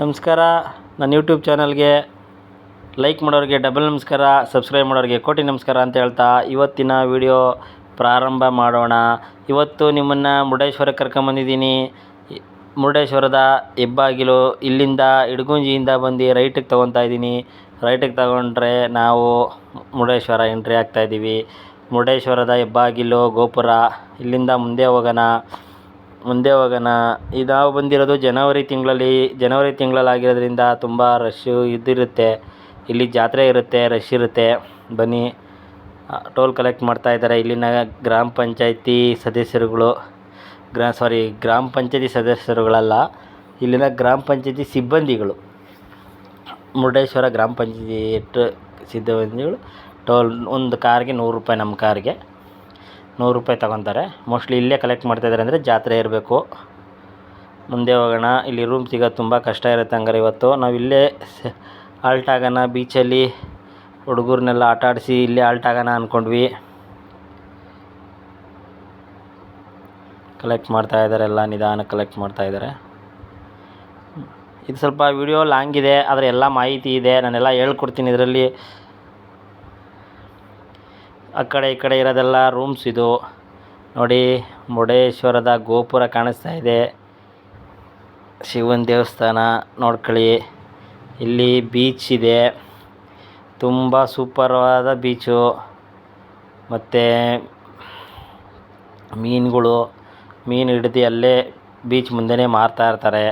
ನಮಸ್ಕಾರ. ನನ್ನ ಯೂಟ್ಯೂಬ್ ಚಾನಲ್ಗೆ ಲೈಕ್ ಮಾಡೋರಿಗೆ ಡಬಲ್ ನಮಸ್ಕಾರ ಸಬ್ಸ್ಕ್ರೈಬ್ ಮಾಡೋರಿಗೆ ಕೋಟಿ ನಮಸ್ಕಾರ ಅಂತ ಹೇಳ್ತಾ ಇವತ್ತಿನ ವಿಡಿಯೋ ಪ್ರಾರಂಭ ಮಾಡೋಣ. ಇವತ್ತು ನಿಮ್ಮನ್ನು ಮುರುಡೇಶ್ವರಕ್ಕೆ ಕರ್ಕೊಂಬಂದಿದ್ದೀನಿ ಮುರುಡೇಶ್ವರದ ಹೆಬ್ಬಾಗಿಲು ಇಲ್ಲಿಂದ ಇಡಗುಂಜಿಯಿಂದ ಬಂದು ರೈಟಿಗೆ ತೊಗೊತಾ ಇದ್ದೀನಿ. ರೈಟಿಗೆ ತಗೊಂಡ್ರೆ ನಾವು ಮುರುಡೇಶ್ವರ ಎಂಟ್ರಿ ಆಗ್ತಾಯಿದ್ದೀವಿ ಮುರುಡೇಶ್ವರದ ಹೆಬ್ಬಾಗಿಲು ಗೋಪುರ ಇಲ್ಲಿಂದ ಮುಂದೆ ಹೋಗೋಣ. ಮುಂದೆ ಹೋಗೋಣ. ಇದು ನಾವು ಬಂದಿರೋದು ಜನವರಿ ತಿಂಗಳಲ್ಲಿ. ಜನವರಿ ತಿಂಗಳಲ್ಲಿ ಆಗಿರೋದ್ರಿಂದ ತುಂಬ ರಶ್ಶು ಇದಿರುತ್ತೆ. ಇಲ್ಲಿ ಜಾತ್ರೆ ಇರುತ್ತೆ ರಶ್ ಇರುತ್ತೆ. ಬನ್ನಿ. ಟೋಲ್ ಕಲೆಕ್ಟ್ ಮಾಡ್ತಾ ಇದ್ದಾರೆ ಇಲ್ಲಿನ ಗ್ರಾಮ ಪಂಚಾಯಿತಿ ಸದಸ್ಯರುಗಳು. ಗ್ರಾ ಸಾರಿ ಗ್ರಾಮ ಪಂಚಾಯಿತಿ ಸದಸ್ಯರುಗಳಲ್ಲ. ಇಲ್ಲಿನ ಗ್ರಾಮ ಪಂಚಾಯಿತಿ ಸಿಬ್ಬಂದಿಗಳು. ಮುರುಡೇಶ್ವರ ಗ್ರಾಮ ಪಂಚಾಯಿತಿ ಸಿಬ್ಬಂದಿಗಳು. ಟೋಲ್ ಒಂದು ಕಾರ್ಗೆ ನೂರು ರೂಪಾಯಿ ನಮ್ಮ ಕಾರ್ಗೆ. ನೂರು ರೂಪಾಯಿ ತಗೊತಾರೆ. ಮೋಸ್ಟ್ಲಿ ಇಲ್ಲೇ ಕಲೆಕ್ಟ್ ಮಾಡ್ತಾಯಿದ್ದಾರೆ ಅಂದರೆ ಜಾತ್ರೆ ಇರಬೇಕು. ಮುಂದೆ ಹೋಗೋಣ. ಇಲ್ಲಿ ರೂಮ್ ಸಿಗೋದು ತುಂಬ ಕಷ್ಟ ಇರುತ್ತೆ ಹಂಗಾರೆ ಇವತ್ತು. ನಾವು ಇಲ್ಲೇ ಆಲ್ಟ್ ಆಗೋಣ. ಬೀಚಲ್ಲಿ ಹುಡುಗರನ್ನೆಲ್ಲ ಆಟ ಆಡಿಸಿ ಇಲ್ಲೇ ಆಲ್ಟ್ ಆಗೋಣ ಅಂದ್ಕೊಂಡ್ವಿ ಕಲೆಕ್ಟ್ ಮಾಡ್ತಾ ಇದ್ದಾರೆ ಎಲ್ಲ, ನಿಧಾನ ಕಲೆಕ್ಟ್ ಮಾಡ್ತಾ ಇದ್ದಾರೆ ಇದು ಸ್ವಲ್ಪ ವಿಡಿಯೋ ಲಾಂಗ್ ಇದೆ, ಆದರೆ ಎಲ್ಲ ಮಾಹಿತಿ ಇದೆ. ನಾನೆಲ್ಲ ಹೇಳ್ಕೊಡ್ತೀನಿ ಇದರಲ್ಲಿ. ಆ ಕಡೆ ಈ ಕಡೆ ಇರೋದೆಲ್ಲ ರೂಮ್ಸ್ ಇದು. ನೋಡಿ ಮುರುಡೇಶ್ವರದ ಗೋಪುರ ಕಾಣಿಸ್ತಾ ಇದೆ. ಶಿವನ ದೇವಸ್ಥಾನ ನೋಡ್ಕೊಳ್ಳಿ. ಇಲ್ಲಿ ಬೀಚ್ ಇದೆ. ತುಂಬ ಸೂಪರ್ವಾದ ಬೀಚು ಮತ್ತು ಮೀನುಗಳು, ಮೀನು ಹಿಡ್ದು ಅಲ್ಲೇ ಬೀಚ್ ಮುಂದೆನೇ ಮಾರ್ತಾ ಇರ್ತಾರೆ.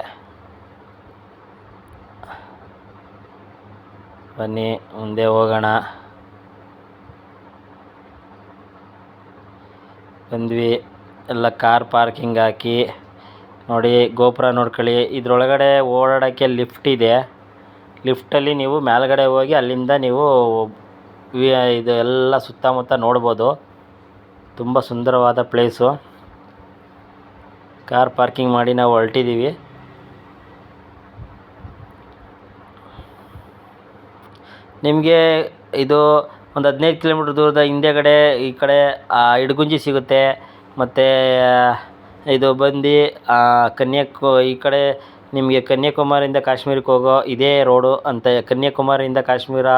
ಬನ್ನಿ, ಮುಂದೆ ಹೋಗೋಣ. ಬಂದ್ವಿ. ಎಲ್ಲ ಕಾರ್ ಪಾರ್ಕಿಂಗ್ ಹಾಕಿ. ನೋಡಿ, ಗೋಪುರ ನೋಡ್ಕೊಳ್ಳಿ. ಇದ್ರೊಳಗಡೆ ಓಡಾಡೋಕ್ಕೆ ಲಿಫ್ಟ್ ಇದೆ. ಲಿಫ್ಟಲ್ಲಿ ನೀವು ಮೇಲ್ಗಡೆ ಹೋಗಿ ಅಲ್ಲಿಂದ ನೀವು ಇದು ಎಲ್ಲ ಸುತ್ತಮುತ್ತ ನೋಡ್ಬೋದು. ತುಂಬ ಸುಂದರವಾದ ಪ್ಲೇಸು. ಕಾರ್ ಪಾರ್ಕಿಂಗ್ ಮಾಡಿ ನಾವು ಹೊರಟಿದ್ದೀವಿ. ನಿಮಗೆ ಇದು ಒಂದು ಹದಿನೈದು ಕಿಲೋಮೀಟ್ರ್ ದೂರದ ಹಿಂದೆಗಡೆ ಈ ಕಡೆ ಇಡಗುಂಜಿ ಸಿಗುತ್ತೆ. ಮತ್ತು ಇದು ಬಂದು ಕನ್ಯಾಕು, ಈ ಕಡೆ ನಿಮಗೆ ಕನ್ಯಾಕುಮಾರಿಯಿಂದ ಕಾಶ್ಮೀರಕ್ಕೆ ಹೋಗೋ ಇದೇ ರೋಡು ಅಂತ, ಕನ್ಯಾಕುಮಾರಿಯಿಂದ ಕಾಶ್ಮೀರ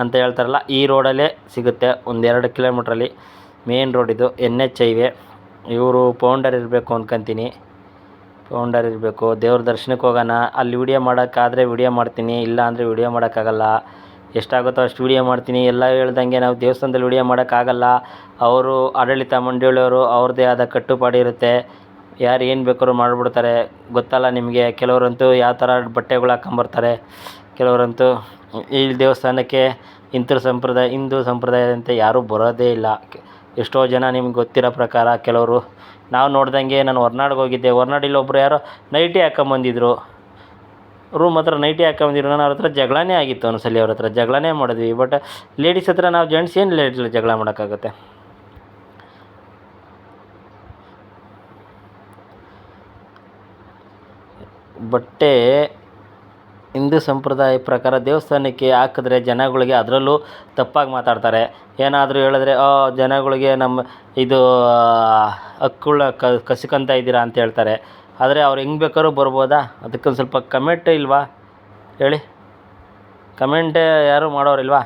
ಅಂತ ಹೇಳ್ತಾರಲ್ಲ, ಈ ರೋಡಲ್ಲೇ ಸಿಗುತ್ತೆ ಒಂದೆರಡು ಕಿಲೋಮೀಟ್ರಲ್ಲಿ. ಮೇನ್ ರೋಡ್ ಇದು ಎನ್ ಎಚ್ ಹೈವೆ ಇವರು ಪೌಂಡರ್ ಇರಬೇಕು ಅಂದ್ಕೊಂತೀನಿ ಪೌಂಡರ್ ಇರಬೇಕು, ದೇವ್ರ ದರ್ಶನಕ್ಕೆ ಹೋಗೋಣ. ಅಲ್ಲಿ ವಿಡಿಯೋ ಮಾಡೋಕ್ಕಾದರೆ ವಿಡಿಯೋ ಮಾಡ್ತೀನಿ ಇಲ್ಲ ಅಂದರೆ ವಿಡಿಯೋ ಮಾಡೋಕ್ಕಾಗಲ್ಲ. ಎಷ್ಟಾಗುತ್ತೋ ಅಷ್ಟು ವಿಡಿಯೋ ಮಾಡ್ತೀನಿ. ಎಲ್ಲ ಹೇಳ್ದಂಗೆ ನಾವು ದೇವಸ್ಥಾನದಲ್ಲಿ ವಿಡಿಯೋ ಮಾಡೋಕ್ಕಾಗಲ್ಲ. ಅವರು ಆಡಳಿತ ಮಂಡಳಿಯವರು ಅವ್ರದ್ದೇ ಆದ ಕಟ್ಟುಪಾಡಿರುತ್ತೆ ಯಾರು ಏನು ಬೇಕಾದ್ರು ಮಾಡಿಬಿಡ್ತಾರೆ. ಗೊತ್ತಲ್ಲ ನಿಮಗೆ, ಕೆಲವರಂತೂ ಯಾವ ಥರ ಬಟ್ಟೆಗಳು ಹಾಕೊಂಬರ್ತಾರೆ ಕೆಲವರಂತೂ ಈ ದೇವಸ್ಥಾನಕ್ಕೆ ಇಂಥ ಸಂಪ್ರದಾಯ, ಹಿಂದೂ ಸಂಪ್ರದಾಯದಂತೆ ಯಾರೂ ಬರೋದೇ ಇಲ್ಲ. ಎಷ್ಟೋ ಜನ ನಿಮ್ಗೆ ಗೊತ್ತಿರೋ ಪ್ರಕಾರ ಕೆಲವರು. ನಾವು ನೋಡ್ದಂಗೆ ನಾನು ಹೊರ್ನಾಡ್ಗೆ ಹೋಗಿದ್ದೆ. ಹೊರ್ನಾಡಲ್ಲಿ ಒಬ್ಬರು ಯಾರೋ ನೈಟಿ ಹಾಕ್ಕೊಂಬಂದಿದ್ರು. ರೂಮ್ ಹತ್ರ ನೈಟಿ ಹಾಕೊಂಬಂದಿರು ನಾನು ಅವ್ರ ಹತ್ರ ಜಗಳನೇ ಆಗಿತ್ತು ಒಂದ್ಸಲಿ ಅವ್ರ ಹತ್ರ. ಜಗಳನೇ ಮಾಡಿದ್ವಿ. ಬಟ್ ಲೇಡೀಸ್ ಹತ್ರ ನಾವು ಜೆಂಟ್ಸ್ ಏನು ಲೇಡೀಸ್ ಜಗಳ ಮಾಡೋಕ್ಕಾಗುತ್ತೆ? ಬಟ್ಟೆ ಹಿಂದೂ ಸಂಪ್ರದಾಯ ಪ್ರಕಾರ ದೇವಸ್ಥಾನಕ್ಕೆ ಹಾಕಿದ್ರೆ ಜನಗಳಿಗೆ ಅದರಲ್ಲೂ ತಪ್ಪಾಗಿ ಮಾತಾಡ್ತಾರೆ. ಏನಾದರೂ ಹೇಳಿದ್ರೆ, ಆ, ಜನಗಳಿಗೆ ನಮ್ಮ ಇದು ಹಕ್ಕುಳ ಕಸ್ಕೊಂತ ಇದ್ದೀರಾ? ಅಂತ ಹೇಳ್ತಾರೆ. ಆದರೆ ಅವ್ರು ಹೆಂಗೆ ಬೇಕಾದ್ರೂ ಬರ್ಬೋದಾ? ಅದಕ್ಕೊಂದು ಸ್ವಲ್ಪ ಕಮೆಂಟ್ ಇಲ್ವಾ? ಹೇಳಿ. ಕಮೆಂಟ್ ಯಾರು ಮಾಡೋರಿಲ್ವಾ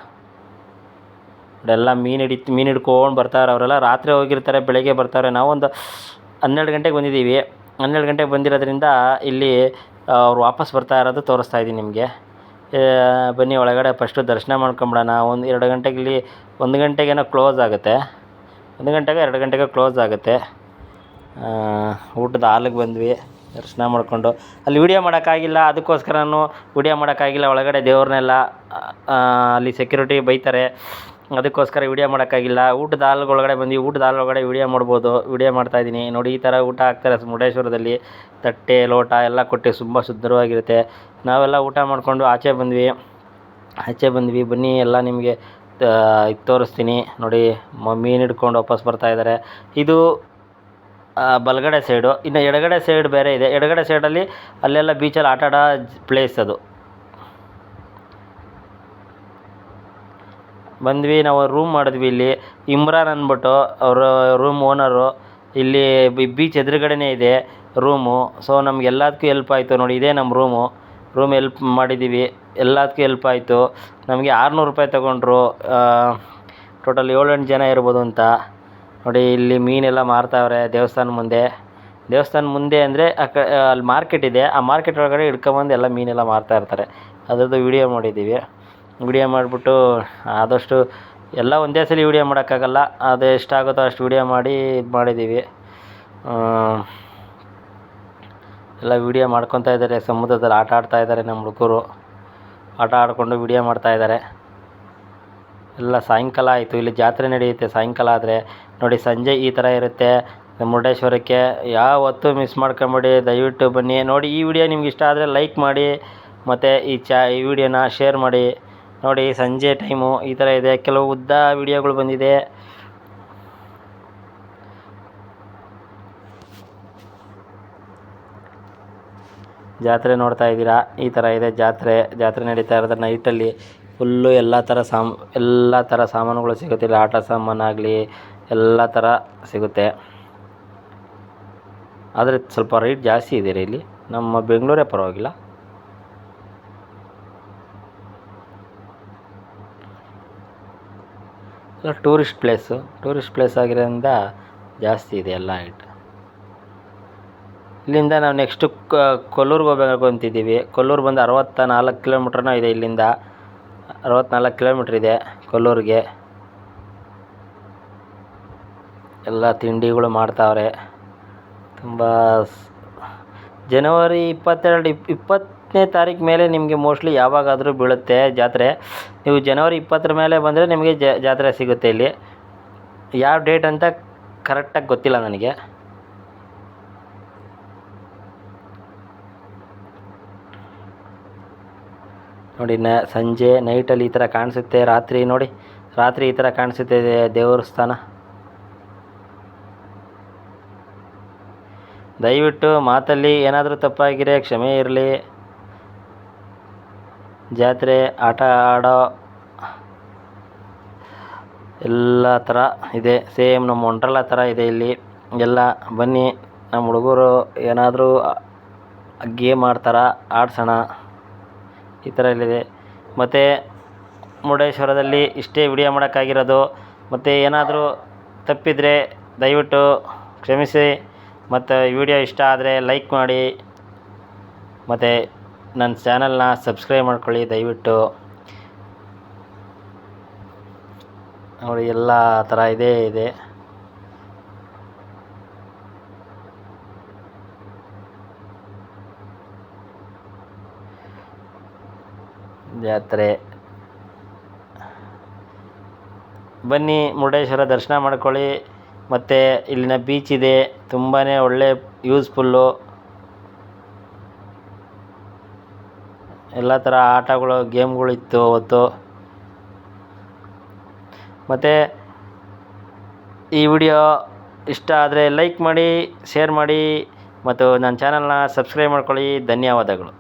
ಅವರೆಲ್ಲ ಮೀನು ಹಿಡಿ, ಮೀನು ಹಿಡ್ಕೊಂಡು ಬರ್ತಾರೆ ಅವರೆಲ್ಲ. ರಾತ್ರಿ ಹೋಗಿರ್ತಾರೆ, ಬೆಳಗ್ಗೆ ಬರ್ತಾರೆ ನಾವೊಂದು ಹನ್ನೆರಡು ಗಂಟೆಗೆ ಬಂದಿದ್ದೀವಿ. ಹನ್ನೆರಡು ಗಂಟೆಗೆ ಬಂದಿರೋದ್ರಿಂದ ಇಲ್ಲಿ ಅವ್ರು ವಾಪಸ್ ಬರ್ತಾ ಇರೋದು ತೋರಿಸ್ತಾ ಇದ್ದೀನಿ ನಿಮಗೆ. ಬನ್ನಿ ಒಳಗಡೆ ಫಸ್ಟು ದರ್ಶನ ಮಾಡ್ಕೊಂಬಿಡೋಣ. ಒಂದು ಎರಡು ಗಂಟೆಗೆ ಇಲ್ಲಿ, ಒಂದು ಗಂಟೆಗೇನೋ ಕ್ಲೋಸ್ ಆಗುತ್ತೆ. ಒಂದು ಗಂಟೆಗೆ, ಎರಡು ಗಂಟೆಗೆ ಕ್ಲೋಸ್ ಆಗುತ್ತೆ. ಊಟದ ಹಾಲಿಗೆ ಬಂದ್ವಿ, ದರ್ಶನ ಮಾಡಿಕೊಂಡು. ಅಲ್ಲಿ ವಿಡಿಯೋ ಮಾಡೋಕ್ಕಾಗಿಲ್ಲ, ಅದಕ್ಕೋಸ್ಕರ ನಾನು ವಿಡಿಯೋ ಮಾಡೋಕ್ಕಾಗಿಲ್ಲ, ಒಳಗಡೆ ದೇವ್ರನ್ನೆಲ್ಲ ಅಲ್ಲಿ ಸೆಕ್ಯೂರಿಟಿ ಬೈತಾರೆ. ಅದಕ್ಕೋಸ್ಕರ ವಿಡಿಯೋ ಮಾಡೋಕ್ಕಾಗಿಲ್ಲ. ಊಟದ ಹಾಲ್ಗೆ ಒಳಗಡೆ ಬಂದ್ವಿ, ಊಟದ ಹಾಲ್ ಒಳಗಡೆ ವಿಡಿಯೋ ಮಾಡ್ಬೋದು ವಿಡಿಯೋ ಮಾಡ್ತಾಯಿದ್ದೀನಿ ನೋಡಿ, ಈ ಥರ ಊಟ ಹಾಕ್ತಾರೆ ಮುರುಡೇಶ್ವರದಲ್ಲಿ. ತಟ್ಟೆ, ಲೋಟ ಎಲ್ಲ ಕೊಟ್ಟು ತುಂಬ ಸುಂದರವಾಗಿರುತ್ತೆ. ನಾವೆಲ್ಲ ಊಟ ಮಾಡಿಕೊಂಡು ಆಚೆ ಬಂದ್ವಿ. ಆಚೆ ಬಂದ್ವಿ, ಬನ್ನಿ, ಎಲ್ಲ ನಿಮಗೆ ಇದು ತೋರಿಸ್ತೀನಿ. ನೋಡಿ ಮೀನು ಹಿಡ್ಕೊಂಡು ವಾಪಸ್ ಬರ್ತಾ ಇದ್ದಾರೆ. ಇದು ಬಲಗಡೆ ಸೈಡು ಇನ್ನು ಎಡಗಡೆ ಸೈಡ್ ಬೇರೆ ಇದೆ. ಎಡಗಡೆ ಸೈಡಲ್ಲಿ ಅಲ್ಲೆಲ್ಲ ಬೀಚಲ್ಲಿ ಆಟ ಆಡೋ ಪ್ಲೇಸ್ ಅದು. ಬಂದ್ವಿ, ನಾವು ರೂಮ್ ಮಾಡಿದ್ವಿ ಇಲ್ಲಿ. ಇಮ್ರಾನ್ ಅಂದ್ಬಿಟ್ಟು ಅವರ ರೂಮ್ ಓನರು ಇಲ್ಲಿ ಬೀಚ್ ಎದುರುಗಡೆನೇ ಇದೆ ರೂಮು ಸೊ ನಮ್ಗೆ ಎಲ್ಲದಕ್ಕೂ ಎಲ್ಪ್ ಆಯಿತು. ನೋಡಿ, ಇದೇ ನಮ್ಮ ರೂಮು ರೂಮ್ ಎಲ್ಪ್ ಮಾಡಿದ್ದೀವಿ ಎಲ್ಲದಕ್ಕೂ ಎಲ್ಪ್ ಆಯಿತು. ನಮಗೆ ಆರುನೂರು ರೂಪಾಯಿ ತಗೊಂಡ್ರು. ಟೋಟಲ್ ಏಳು ಎಂಟು ಜನ ಇರ್ಬೋದು ಅಂತ. ನೋಡಿ, ಇಲ್ಲಿ ಮೀನೆಲ್ಲ ಮಾರ್ತಾವ್ರೆ ದೇವಸ್ಥಾನ ಮುಂದೆ. ದೇವಸ್ಥಾನ ಮುಂದೆ ಅಂದರೆ ಆ ಕ, ಅಲ್ಲಿ ಮಾರ್ಕೆಟ್ ಇದೆ. ಆ ಮಾರ್ಕೆಟ್ ಒಳಗಡೆ ಹಿಡ್ಕೊಂಬಂದು ಎಲ್ಲ ಮೀನೆಲ್ಲ ಮಾರ್ತಾ ಇರ್ತಾರೆ. ಅದರದ್ದು ವಿಡಿಯೋ ಮಾಡಿದ್ದೀವಿ. ವಿಡಿಯೋ ಮಾಡಿಬಿಟ್ಟು ಆದಷ್ಟು ಎಲ್ಲ ಒಂದೇ ಸಲ ವಿಡಿಯೋ ಮಾಡೋಕ್ಕಾಗಲ್ಲ. ಅದು ಎಷ್ಟಾಗುತ್ತೋ ಅಷ್ಟು ವಿಡಿಯೋ ಮಾಡಿ ಇದು ಮಾಡಿದ್ದೀವಿ. ಎಲ್ಲ ವಿಡಿಯೋ ಮಾಡ್ಕೊತಾ ಇದ್ದಾರೆ. ಸಮುದ್ರದಲ್ಲಿ ಆಟ ಆಡ್ತಾ ಇದ್ದಾರೆ ನಮ್ಮ ಹುಡುಗರು. ಆಟ ಆಡಿಕೊಂಡು ವಿಡಿಯೋ ಮಾಡ್ತಾ ಇದ್ದಾರೆ. ಎಲ್ಲ ಸಾಯಂಕಾಲ ಆಯಿತು, ಇಲ್ಲಿ ಜಾತ್ರೆ ನಡೆಯುತ್ತೆ ಸಾಯಂಕಾಲ ಆದರೆ. ನೋಡಿ, ಸಂಜೆ ಈ ಥರ ಇರುತ್ತೆ. ಮುರುಡೇಶ್ವರಕ್ಕೆ ಯಾವತ್ತೂ ಮಿಸ್ ಮಾಡ್ಕೊಂಬೇಡಿ, ದಯವಿಟ್ಟು ಬನ್ನಿ. ನೋಡಿ, ಈ ವಿಡಿಯೋ ನಿಮ್ಗೆ ಇಷ್ಟ ಆದರೆ ಲೈಕ್ ಮಾಡಿ, ಮತ್ತು ಈ ಚಾ ಈ ವಿಡಿಯೋನ ಶೇರ್ ಮಾಡಿ. ನೋಡಿ, ಸಂಜೆ ಟೈಮು ಈ ಥರ ಇದೆ. ಕೆಲವು ಉದ್ದ ವಿಡಿಯೋಗಳು ಬಂದಿದೆ. ಜಾತ್ರೆ ನೋಡ್ತಾ ಇದ್ದೀರಾ? ಈ ಥರ ಇದೆ ಜಾತ್ರೆ. ಜಾತ್ರೆ ನಡೀತಾ ಇರೋದು ನೈಟಲ್ಲಿ ಫುಲ್ಲು ಎಲ್ಲ ಥರ ಸಾಮ್, ಎಲ್ಲ ಥರ ಸಾಮಾನುಗಳು ಸಿಗುತ್ತೆ. ಇಲ್ಲಿ ಆಟ ಸಾಮಾನಾಗಲಿ ಎಲ್ಲ ಥರ ಸಿಗುತ್ತೆ. ಆದರೆ ಸ್ವಲ್ಪ ರೇಟ್ ಜಾಸ್ತಿ ಇದೆ ರೀ ಇಲ್ಲಿ. ನಮ್ಮ ಬೆಂಗಳೂರೇ ಪರವಾಗಿಲ್ಲ. ಟೂರಿಸ್ಟ್ ಪ್ಲೇಸು ಟೂರಿಸ್ಟ್ ಪ್ಲೇಸ್ ಆಗಿರೋದ್ರಿಂದ ಜಾಸ್ತಿ ಇದೆ ಎಲ್ಲ ಐಟ್ ಇಲ್ಲಿಂದ ನಾವು ನೆಕ್ಸ್ಟು ಕೊಲ್ಲೂರ್ಗೆ ಹೋಗ್ಬೇಕು ಅಂತಿದ್ದೀವಿ. ಕೊಲ್ಲೂರು ಬಂದು ಅರವತ್ತ ನಾಲ್ಕು ಕಿಲೋಮೀಟ್ರ್ನೋ ಇದೆ ಇಲ್ಲಿಂದ. ಅರವತ್ತ್ನಾಲ್ಕು ಕಿಲೋಮೀಟ್ರ್ ಇದೆ ಕೊಲ್ಲೂರಿಗೆ. ಎಲ್ಲ ತಿಂಡಿಗಳು ಮಾಡ್ತಾವ್ರೆ. ತುಂಬ ಜನವರಿ ಇಪ್ಪತ್ತೆರಡು, ಇಪ್, ಇಪ್ಪತ್ತನೇ ತಾರೀಕು ಮೇಲೆ ನಿಮಗೆ ಮೋಸ್ಟ್ಲಿ ಯಾವಾಗಾದರೂ ಬೀಳುತ್ತೆ ಜಾತ್ರೆ. ನೀವು ಜನವರಿ ಇಪ್ಪತ್ತರ ಮೇಲೆ ಬಂದರೆ ನಿಮಗೆ ಜಾತ್ರೆ ಸಿಗುತ್ತೆ ಇಲ್ಲಿ. ಯಾವ ಡೇಟ್ ಅಂತ ಕರೆಕ್ಟಾಗಿ ಗೊತ್ತಿಲ್ಲ ನನಗೆ. ನೋಡಿ, ನ, ಸಂಜೆ ನೈಟಲ್ಲಿ ಈ ಥರ ಕಾಣಿಸುತ್ತೆ, ರಾತ್ರಿ ನೋಡಿ, ರಾತ್ರಿ ಈ ಥರ ಕಾಣಿಸುತ್ತೆ ದೇವರ ಸ್ಥಾನ ದಯವಿಟ್ಟು ಮಾತಲ್ಲಿ ಏನಾದರೂ ತಪ್ಪಾಗಿರೆ ಕ್ಷಮೆ ಇರಲಿ. ಜಾತ್ರೆ, ಆಟ ಆಡೋ ಎಲ್ಲ ಥರ ಇದೆ. ಸೇಮ್ ನಮ್ಮ ಒಂಟ್ರಲ್ಲ ಥರ ಇದೆ ಇಲ್ಲಿ. ಎಲ್ಲ ಬನ್ನಿ, ನಮ್ಮ ಹುಡುಗರು ಏನಾದರೂ ಗೇಮ್ ಆಡ್ತಾರ ಆಡ್ಸೋಣ. ಈ ಥರ ಇಲ್ಲಿದೆ. ಮತ್ತು ಮುರುಡೇಶ್ವರದಲ್ಲಿ ಇಷ್ಟೇ ವಿಡಿಯೋ ಮಾಡೋಕ್ಕಾಗಿರೋದು. ಮತ್ತು ಏನಾದರೂ ತಪ್ಪಿದರೆ ದಯವಿಟ್ಟು ಕ್ಷಮಿಸಿ. ಮತ್ತು ವಿಡಿಯೋ ಇಷ್ಟ ಆದರೆ ಲೈಕ್ ಮಾಡಿ. ಮತ್ತು ನನ್ನ ಚಾನಲ್ನ ಸಬ್ಸ್ಕ್ರೈಬ್ ಮಾಡ್ಕೊಳ್ಳಿ ದಯವಿಟ್ಟು. ನೋಡಿ, ಎಲ್ಲ ಥರ ಇದೇ, ಇದೆ. ಜಾತ್ರೆ. ಬನ್ನಿ ಮುರುಡೇಶ್ವರ ದರ್ಶನ ಮಾಡ್ಕೊಳ್ಳಿ. ಮತ್ತು ಇಲ್ಲಿನ ಬೀಚ್ ಇದೆ ತುಂಬಾ ಒಳ್ಳೆ ಯೂಸ್ಫುಲ್ಲು ಎಲ್ಲ ಥರ ಆಟಗಳು ಗೇಮ್ಗಳು ಇತ್ತು ಅವತ್ತು. ಮತ್ತು ಈ ವಿಡಿಯೋ ಇಷ್ಟ ಆದರೆ ಲೈಕ್ ಮಾಡಿ ಶೇರ್ ಮಾಡಿ, ಮತ್ತು ನನ್ನ ಚಾನಲ್ನ ಸಬ್ಸ್ಕ್ರೈಬ್ ಮಾಡ್ಕೊಳ್ಳಿ. ಧನ್ಯವಾದಗಳು.